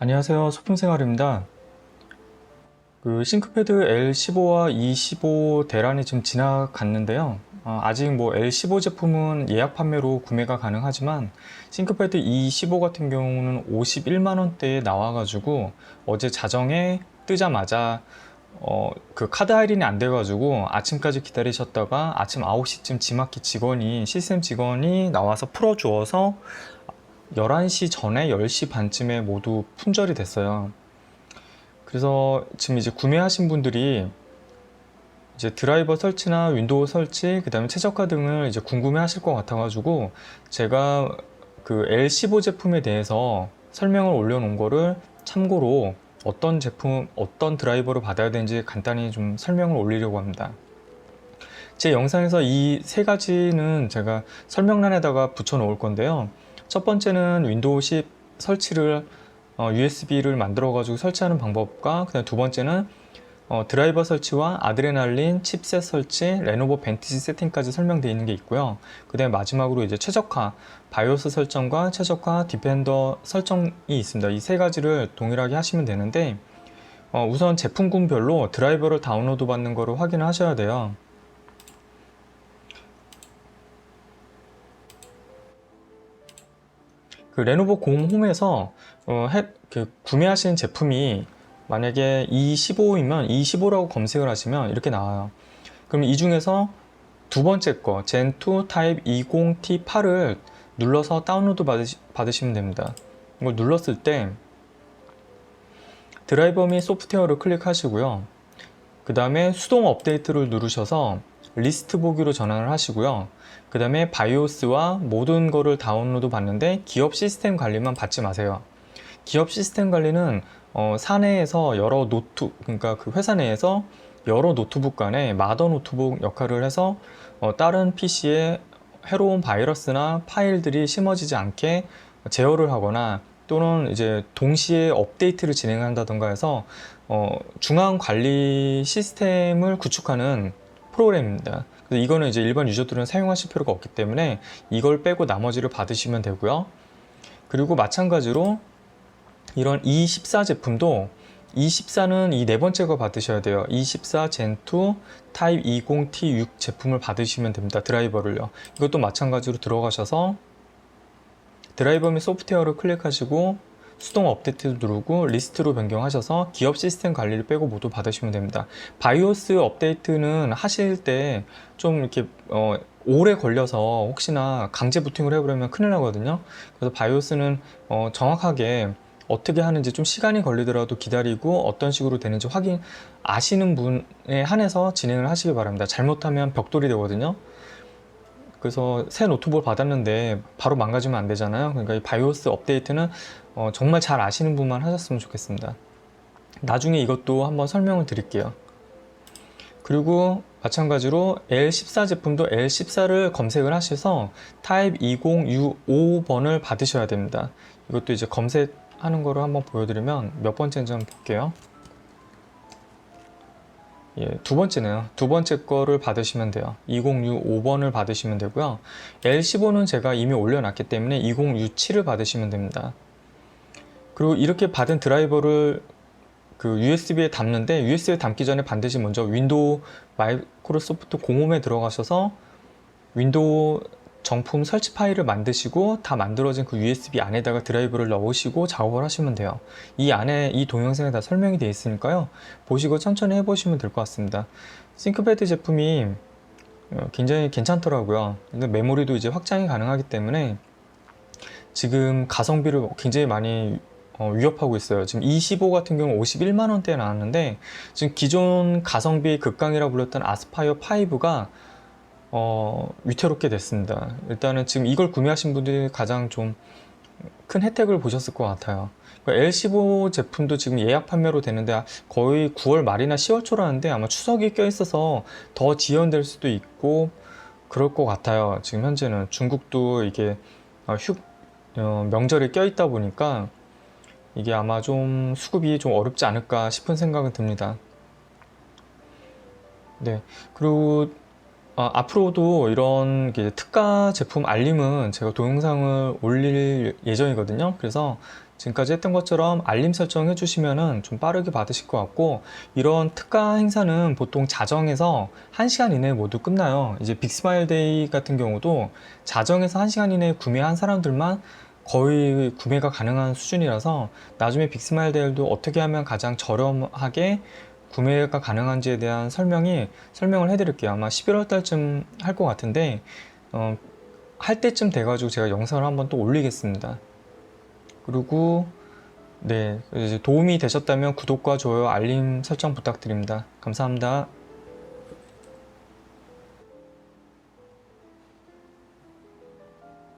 안녕하세요. 소품생활입니다. 그 싱크패드 L15와 E15 대란이 좀 지나갔는데요. 어, 아직 뭐 L15 제품은 예약 판매로 구매가 가능하지만 싱크패드 E15 같은 경우는 51만 원대에 나와가지고 어제 자정에 뜨자마자 어, 그 카드 할인이 안 돼가지고 아침까지 기다리셨다가 아침 9시쯤 지마켓 직원이 시스템 직원이 나와서 풀어주어서 11시 전에 10시 반쯤에 모두 품절이 됐어요. 그래서 지금 이제 구매하신 분들이 이제 드라이버 설치나 윈도우 설치, 그 다음에 최저가 등을 이제 궁금해 하실 것 같아가지고 제가 그 L15 제품에 대해서 설명을 올려놓은 거를 참고로 어떤 제품, 어떤 드라이버를 받아야 되는지 간단히 좀 설명을 올리려고 합니다. 제 영상에서 이 세 가지는 제가 설명란에다가 붙여 놓을 건데요. 첫 번째는 윈도우 10 설치를 USB를 만들어 가지고 설치하는 방법과 그다음 두 번째는 어, 드라이버 설치와 아드레날린 칩셋 설치, 레노버 벤티지 세팅까지 설명되어 있는 게 있고요. 그다음에 마지막으로 이제 최적화 바이오스 설정과 최적화 디펜더 설정이 있습니다. 이 세 가지를 동일하게 하시면 되는데 어, 우선 제품군별로 드라이버를 다운로드 받는 거를 확인을 하셔야 돼요. 그 레노버 공홈에서 어, 해- 그 구매하신 제품이 만약에 E15이면 E15라고 검색을 하시면 이렇게 나와요. 그럼 이 중에서 두 번째 거 젠2 타입 20T8을 눌러서 다운로드 받으시, 받으시면 됩니다. 이걸 눌렀을 때 드라이버 및 소프트웨어를 클릭하시고요. 그 다음에 수동 업데이트를 누르셔서 리스트 보기로 전환을 하시고요. 그 다음에 바이오스와 모든 거를 다운로드 받는데 기업 시스템 관리만 받지 마세요. 기업 시스템 관리는 어, 사내에서 여러 노트, 그러니까 그 회사 내에서 여러 노트북 간에 마더 노트북 역할을 해서 어, 다른 PC에 해로운 바이러스나 파일들이 심어지지 않게 제어를 하거나 또는 이제 동시에 업데이트를 진행한다던가 해서 어, 중앙 관리 시스템을 구축하는 프로그램입니다. 그래서 이거는 이제 일반 유저들은 사용하실 필요가 없기 때문에 이걸 빼고 나머지를 받으시면 되고요. 그리고 마찬가지로 이런 E14 제품도 E14는 이 네 번째 거 받으셔야 돼요. E14 Gen2 타입 20T6 제품을 받으시면 됩니다. 드라이버를요. 이것도 마찬가지로 들어가셔서 드라이버 및 소프트웨어를 클릭하시고 수동 업데이트 누르고 리스트로 변경하셔서 기업 시스템 관리를 빼고 모두 받으시면 됩니다. 바이오스 업데이트는 하실 때 좀 이렇게 어, 오래 걸려서 혹시나 강제 부팅을 해버리면 큰일 나거든요. 그래서 바이오스는 어, 정확하게 어떻게 하는지 좀 시간이 걸리더라도 기다리고 어떤 식으로 되는지 확인 아시는 분에 한해서 진행을 하시기 바랍니다. 잘못하면 벽돌이 되거든요. 그래서 새 노트북을 받았는데 바로 망가지면 안 되잖아요. 그러니까 이 바이오스 업데이트는 어, 정말 잘 아시는 분만 하셨으면 좋겠습니다. 나중에 이것도 한번 설명을 드릴게요. 그리고 마찬가지로 L14 제품도 L14를 검색을 하셔서 타입 20U5번을 받으셔야 됩니다. 이것도 이제 검색하는 거를 한번 보여드리면 몇 번째인지 한번 볼게요. 예, 두 번째네요. 두 번째 거를 받으시면 돼요. 2065번을 받으시면 되고요. L15는 제가 이미 올려놨기 때문에 2067을 받으시면 됩니다. 그리고 이렇게 받은 드라이버를 그 USB에 담는데 USB에 담기 전에 반드시 먼저 윈도우 마이크로소프트 공홈에 들어가셔서 윈도우 정품 설치 파일을 만드시고 다 만들어진 그 USB 안에다가 드라이브를 넣으시고 작업을 하시면 돼요. 이 안에 이 동영상에 다 설명이 되어 있으니까요. 보시고 천천히 해보시면 될 것 같습니다. 싱크패드 제품이 어, 굉장히 괜찮더라고요. 근데 메모리도 이제 확장이 가능하기 때문에 지금 가성비를 굉장히 많이 어, 위협하고 있어요. 지금 25 같은 경우 51만 원대에 나왔는데 지금 기존 가성비 극강이라 불렸던 아스파이어 5가 어, 위태롭게 됐습니다. 일단은 지금 이걸 구매하신 분들이 가장 좀 큰 혜택을 보셨을 것 같아요. 그러니까 L15 제품도 지금 예약 판매로 되는데 거의 9월 말이나 10월 초라는데 아마 추석이 껴 있어서 더 지연될 수도 있고 그럴 것 같아요. 지금 현재는 중국도 이게 어, 휴, 어, 명절에 껴 있다 보니까 이게 아마 좀 수급이 좀 어렵지 않을까 싶은 생각은 듭니다. 네. 그리고 아, 앞으로도 이런 특가 제품 알림은 제가 동영상을 올릴 예정이거든요. 그래서 지금까지 했던 것처럼 알림 설정 해주시면은 좀 빠르게 받으실 것 같고 이런 특가 행사는 보통 자정에서 1시간 이내에 모두 끝나요. 이제 빅스마일 데이 같은 경우도 자정에서 1시간 이내에 구매한 사람들만 거의 구매가 가능한 수준이라서 나중에 빅스마일 데이도 어떻게 하면 가장 저렴하게 구매가 가능한지에 대한 설명이 설명을 해드릴게요. 아마 11월 달쯤 할 것 같은데 어, 할 때쯤 돼가지고 제가 영상을 한번 또 올리겠습니다. 그리고 네 도움이 되셨다면 구독과 좋아요, 알림 설정 부탁드립니다. 감사합니다.